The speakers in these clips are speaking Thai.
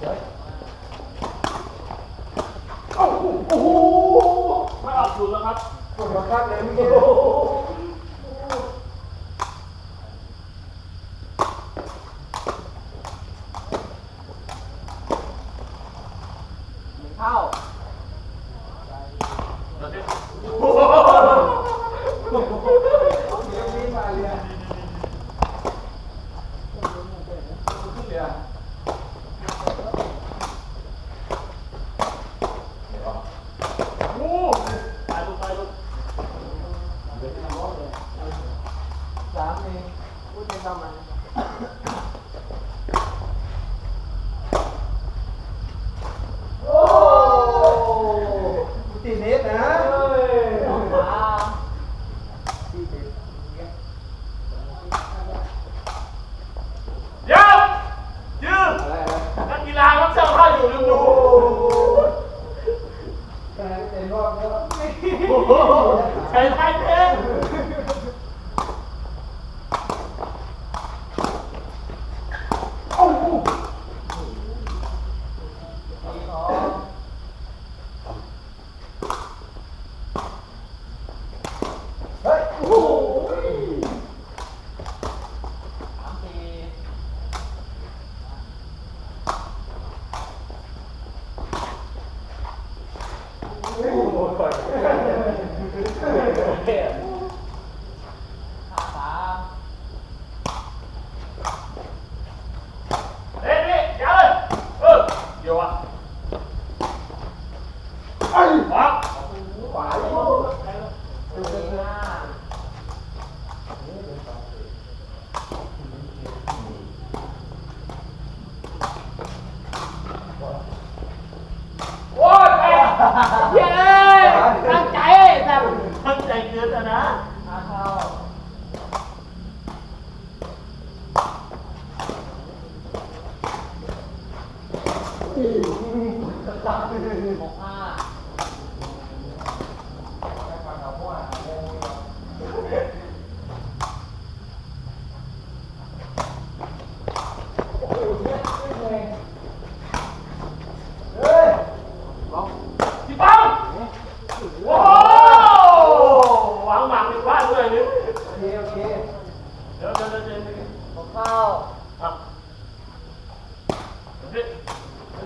โอ้โหไม่ออกสุดรแล้วครับปวดข้างเลยไม่เกี่ยวเข้า คนเดี๋ยวอะไอ้ ของผ้า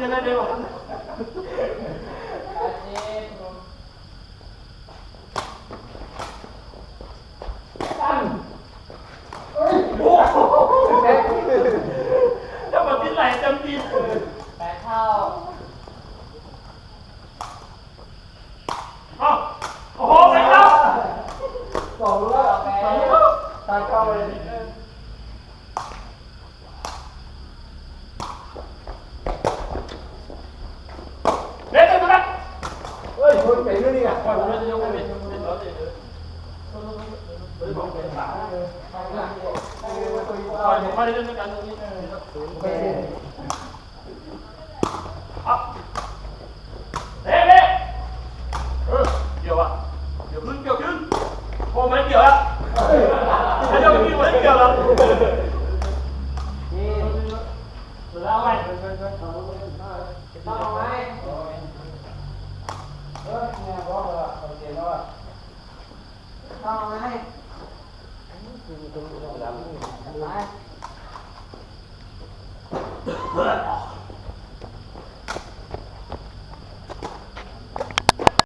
จะได้เร็วถ้ามันที่ไหลจำดีแปดเท่าโอ้โหไปแล้วาสองร้อยแปดตัดเข้าเล biển nó đi à Để đi. Ừ, nhiều à. Nhiều cứng, nhiều cứng. Ô mấy nhiều á. Thấy đâu cái kia mấy nhiều lắm. 来。